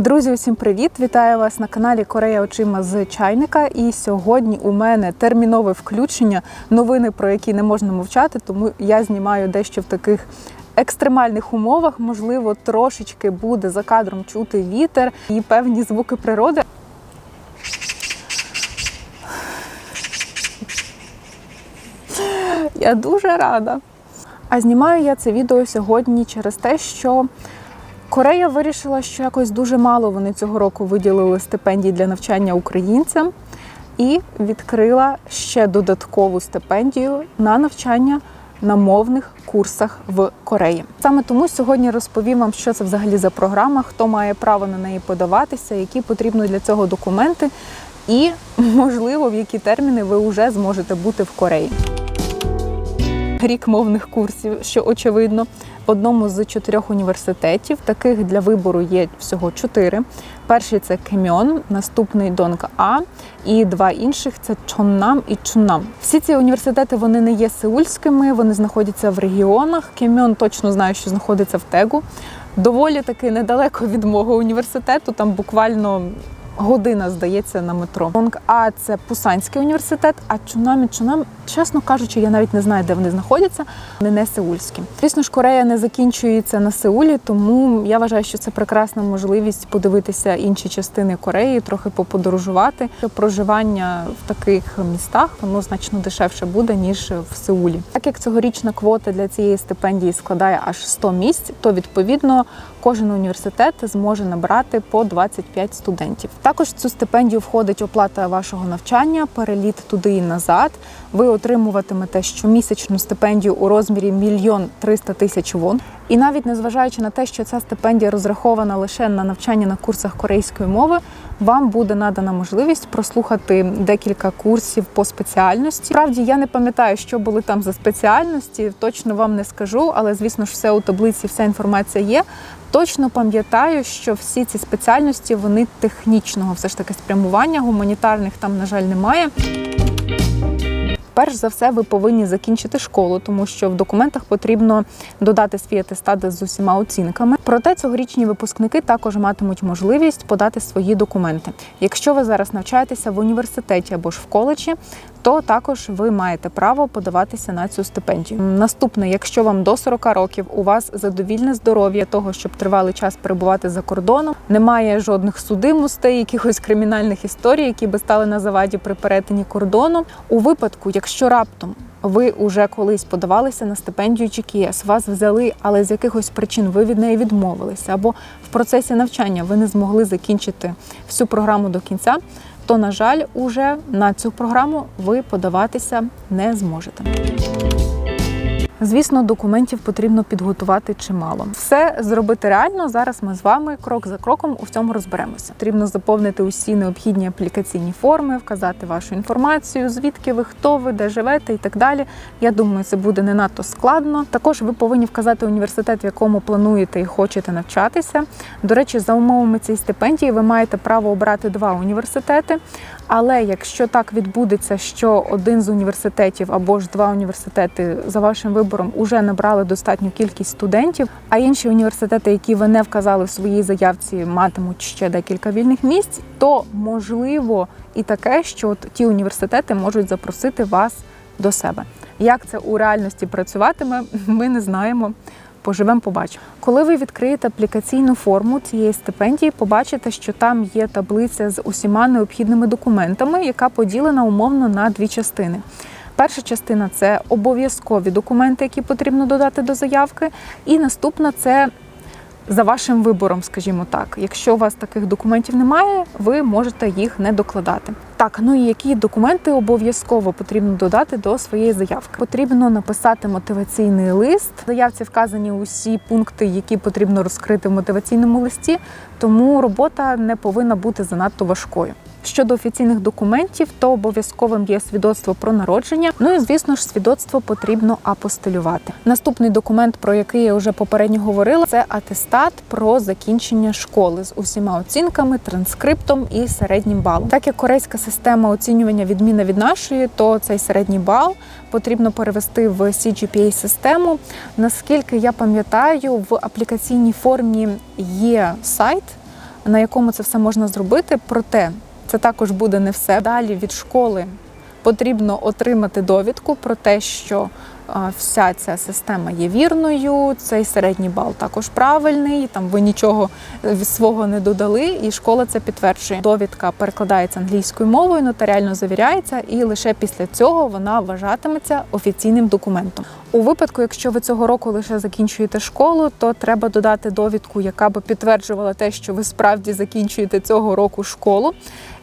Друзі, усім привіт! Вітаю вас на каналі Корея очима з чайника. І сьогодні у мене термінове включення, новини, про які не можна мовчати, тому я знімаю дещо в таких екстремальних умовах. Можливо, трошечки буде за кадром чути вітер і певні звуки природи. Я дуже рада. А знімаю я це відео сьогодні через те, що Корея вирішила, що якось дуже мало вони цього року виділили стипендій для навчання українцям і відкрила ще додаткову стипендію на навчання на мовних курсах в Кореї. Саме тому сьогодні розповім вам, що це взагалі за програма, хто має право на неї подаватися, які потрібні для цього документи, і можливо в які терміни ви вже зможете бути в Кореї. Рік мовних курсів, що очевидно, одному з чотирьох університетів. Таких для вибору є всього чотири. Перший це Кемьон, наступний Донг А, і два інших це Чоннам і Чуннам. Всі ці університети вони не є сеульськими, вони знаходяться в регіонах. Кемьон точно знаю, що знаходиться в Тегу. Доволі таки недалеко від мого університету, там буквально година, здається, на метро. Донг А це Пусанський університет, а Чунам і Чунам, чесно кажучи, я навіть не знаю, де вони знаходяться. Вони не сеульські. Звісно ж, Корея не закінчується на Сеулі, тому я вважаю, що це прекрасна можливість подивитися інші частини Кореї, трохи поподорожувати. Проживання в таких містах воно значно дешевше буде ніж в Сеулі. Так як цьогорічна квота для цієї стипендії складає аж 100 місць, то відповідно кожен університет зможе набрати по 25 студентів. Також в цю стипендію входить оплата вашого навчання, переліт туди і назад. Ви отримуватимете щомісячну стипендію у розмірі мільйон 300 тисяч вон. І навіть незважаючи на те, що ця стипендія розрахована лише на навчання на курсах корейської мови, вам буде надана можливість прослухати декілька курсів по спеціальності. Справді я не пам'ятаю, що були там за спеціальності, точно вам не скажу, але звісно ж все у таблиці, вся інформація є. Точно пам'ятаю, що всі ці спеціальності вони технічного все ж таки спрямування, гуманітарних там, на жаль, немає. Перш за все, ви повинні закінчити школу, тому що в документах потрібно додати свій атестат з усіма оцінками. Проте цьогорічні випускники також матимуть можливість подати свої документи. Якщо ви зараз навчаєтеся в університеті або ж в коледжі, то також ви маєте право подаватися на цю стипендію. Наступне, якщо вам до 40 років у вас задовільне здоров'я того, щоб тривалий час перебувати за кордоном, немає жодних судимостей, якихось кримінальних історій, які би стали на заваді при перетині кордону. У випадку, якщо раптом ви вже колись подавалися на стипендію GKS, вас взяли, але з якихось причин ви від неї відмовилися, або в процесі навчання ви не змогли закінчити всю програму до кінця, то, на жаль, уже на цю програму ви подаватися не зможете. Звісно, документів потрібно підготувати чимало. Все зробити реально. Зараз ми з вами крок за кроком у цьому розберемося. Потрібно заповнити усі необхідні аплікаційні форми, вказати вашу інформацію, звідки ви, хто ви, де живете і так далі. Я думаю, це буде не надто складно. Також ви повинні вказати університет, в якому плануєте і хочете навчатися. До речі, за умовами цієї стипендії ви маєте право обрати два університети. Але якщо так відбудеться, що один з університетів або ж два університети за вашим вибором уже набрали достатню кількість студентів, а інші університети, які ви не вказали в своїй заявці, матимуть ще декілька вільних місць, то можливо і таке, що от ті університети можуть запросити вас до себе. Як це у реальності працюватиме, ми не знаємо. Поживемо, побачимо. Коли ви відкриєте аплікаційну форму цієї стипендії, побачите, що там є таблиця з усіма необхідними документами, яка поділена умовно на дві частини. Перша частина це обов'язкові документи, які потрібно додати до заявки. І наступна це за вашим вибором, скажімо так. Якщо у вас таких документів немає, ви можете їх не докладати. Так, ну і які документи обов'язково потрібно додати до своєї заявки? Потрібно написати мотиваційний лист. В заявці вказані усі пункти, які потрібно розкрити в мотиваційному листі, тому робота не повинна бути занадто важкою. Щодо офіційних документів, то обов'язковим є свідоцтво про народження. Ну і звісно ж, свідоцтво потрібно апостилювати. Наступний документ, про який я вже попередньо говорила, це атестат про закінчення школи з усіма оцінками, транскриптом і середнім балом. Так як корейська система оцінювання відміна від нашої, то цей середній бал потрібно перевести в cgpa систему Наскільки я пам'ятаю, в аплікаційній формі є сайт на якому це все можна зробити. Проте це також буде не все. Далі від школи потрібно отримати довідку про те, що вся ця система є вірною, цей середній бал також правильний. Там ви нічого свого не додали, і школа це підтверджує. Довідка перекладається англійською мовою, нотаріально завіряється, і лише після цього вона вважатиметься офіційним документом. У випадку, якщо ви цього року лише закінчуєте школу, то треба додати довідку, яка би підтверджувала те, що ви справді закінчуєте цього року школу.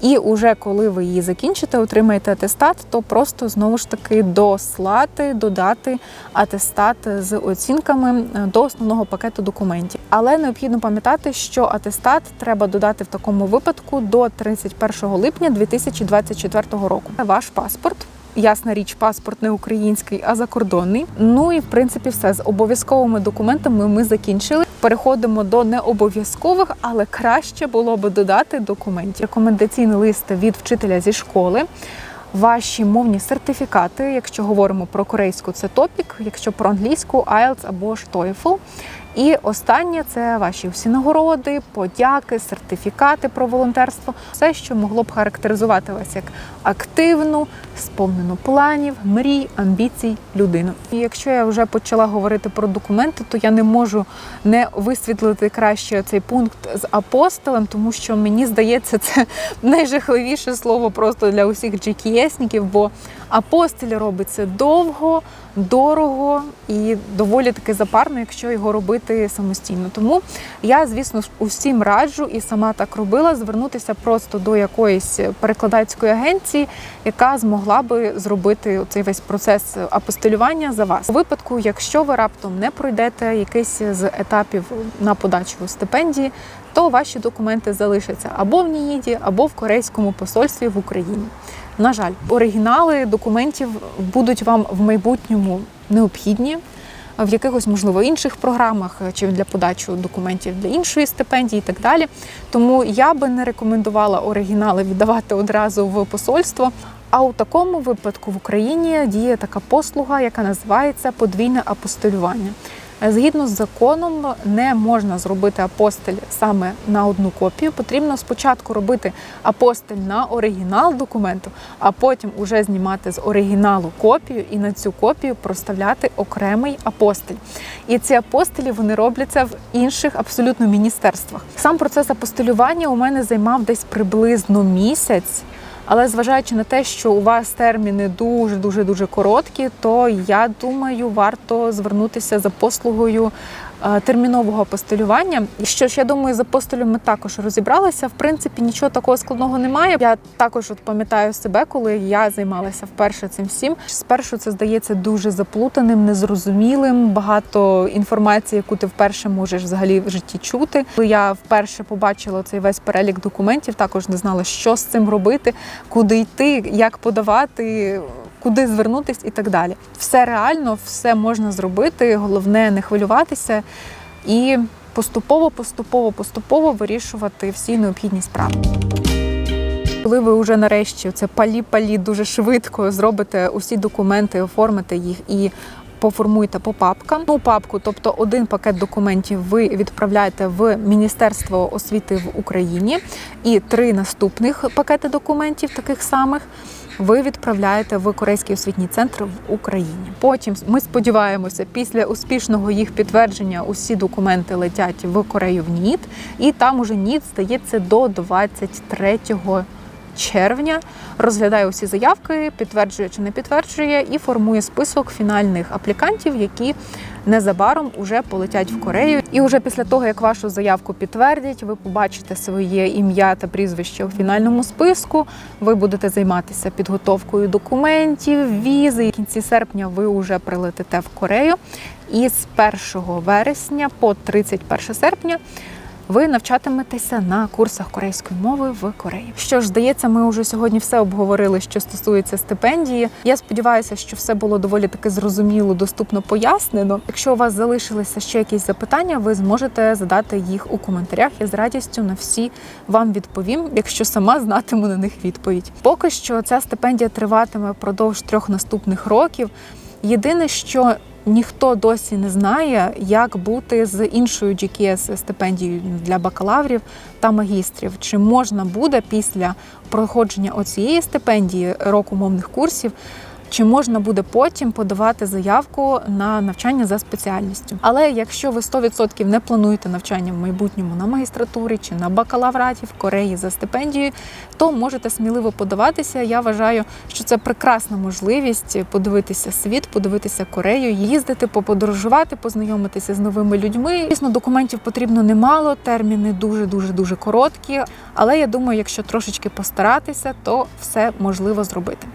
І уже коли ви її закінчите, отримаєте атестат, то просто знову ж таки дослати, додати атестат з оцінками е, до основного пакету документів. Але необхідно пам'ятати, що атестат треба додати в такому випадку до 31 липня 2024 року. Ваш паспорт. Ясна річ, паспорт не український, а закордонний. Ну і в принципі все з обов'язковими документами ми закінчили. Переходимо до необов'язкових, але краще було би додати документів. Рекомендаційний лист від вчителя зі школи. Ваші мовні сертифікати, якщо говоримо про корейську, це топік, якщо про англійську IELTS або ж TOEFL. І останнє це ваші всі нагороди, подяки, сертифікати про волонтерство, все, що могло б характеризувати вас як активну, сповнену планів, мрій, амбіцій людину. І якщо я вже почала говорити про документи, то я не можу не висвітлити краще цей пункт з апостолем, тому що мені здається, це найжахливіше слово просто для усіх GKS-ніків, бо апостиль робить це довго, дорого і доволі таки запарно, якщо його робити самостійно. Тому я, звісно усім раджу і сама так робила звернутися просто до якоїсь перекладацької агенції, яка змогла би зробити цей весь процес апостилювання за вас. У випадку, якщо ви раптом не пройдете якийсь з етапів на подачу стипендії, то ваші документи залишаться або в НІІДі, або в корейському посольстві в Україні. На жаль, оригінали документів будуть вам в майбутньому необхідні в якихось, можливо, інших програмах чи для подачі документів для іншої стипендії і так далі. Тому я би не рекомендувала оригінали віддавати одразу в посольство. А у такому випадку в Україні діє така послуга, яка називається подвійне апостилювання. Згідно з законом, не можна зробити апостиль саме на одну копію. Потрібно спочатку робити апостиль на оригінал документу, а потім уже знімати з оригіналу копію і на цю копію проставляти окремий апостиль. І ці апостилі вони робляться в інших абсолютно міністерствах. Сам процес апостилювання у мене займав десь приблизно місяць. Але зважаючи на те, що у вас терміни дуже дуже дуже короткі, то я думаю, варто звернутися за послугою термінового апостилювання. І що ж я думаю, з апостилем ми також розібралися. В принципі, нічого такого складного немає. Я також от пам'ятаю себе, коли я займалася вперше цим всім. Спершу це здається дуже заплутаним, незрозумілим. Багато інформації, яку ти вперше можеш взагалі в житті чути. Коли я вперше побачила цей весь перелік документів, також не знала, що з цим робити, куди йти, як подавати. Куди звернутись і так далі. Все реально, все можна зробити. Головне не хвилюватися і поступово, поступово, поступово вирішувати всі необхідні справи. Коли ви вже нарешті це палі-палі дуже швидко зробите усі документи, оформите їх і поформуйте по папкам. Ну, папку, тобто один пакет документів, ви відправляєте в Міністерство освіти в Україні, і три наступних пакети документів, таких самих. Ви відправляєте в Корейський освітній центр в Україні. Потім ми сподіваємося, після успішного їх підтвердження усі документи летять в Корею в НІТ, і там уже НІТ здається до 23 червня. Розглядає усі заявки, підтверджує чи не підтверджує, і формує список фінальних аплікантів, які незабаром уже полетять в Корею. І вже після того, як вашу заявку підтвердять, ви побачите своє ім'я та прізвище у фінальному списку. Ви будете займатися підготовкою документів, візи. В кінці серпня ви вже прилетите в Корею. І з 1 вересня по 31 серпня. Ви навчатиметеся на курсах корейської мови в Кореї. Що ж, здається, ми вже сьогодні все обговорили, що стосується стипендії. Я сподіваюся, що все було доволі таки зрозуміло, доступно пояснено. Якщо у вас залишилися ще якісь запитання, ви зможете задати їх у коментарях. Я з радістю на всі вам відповім, якщо сама знатиму на них відповідь. Поки що ця стипендія триватиме впродовж трьох наступних років. Єдине, що ніхто досі не знає, як бути з іншою GKS стипендією для бакалаврів та магістрів. Чи можна буде після проходження оцієї стипендії року мовних курсів чи можна буде потім подавати заявку на навчання за спеціальністю. Але якщо ви 100% не плануєте навчання в майбутньому на магістратурі чи на бакалавраті в Кореї за стипендією, то можете сміливо подаватися. Я вважаю, що це прекрасна можливість подивитися світ, подивитися Корею, їздити, поподорожувати, познайомитися з новими людьми. Звісно, документів потрібно немало, терміни дуже дуже дуже короткі. Але я думаю, якщо трошечки постаратися, то все можливо зробити.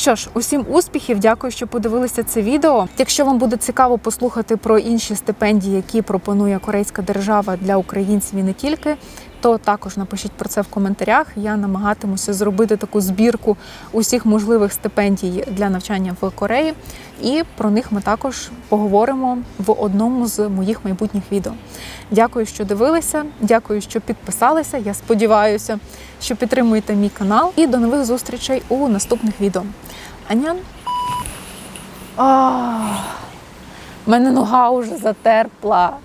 Що ж, усім успіхів, дякую, що подивилися це відео. Якщо вам буде цікаво послухати про інші стипендії, які пропонує корейська держава для українців і не тільки, то також напишіть про це в коментарях. Я намагатимуся зробити таку збірку усіх можливих стипендій для навчання в Кореї, і про них ми також поговоримо в одному з моїх майбутніх відео. Дякую, що дивилися. Дякую, що підписалися. Я сподіваюся, що підтримуєте мій канал. І до нових зустрічей у наступних відео. Анян. В мене нога вже затерпла.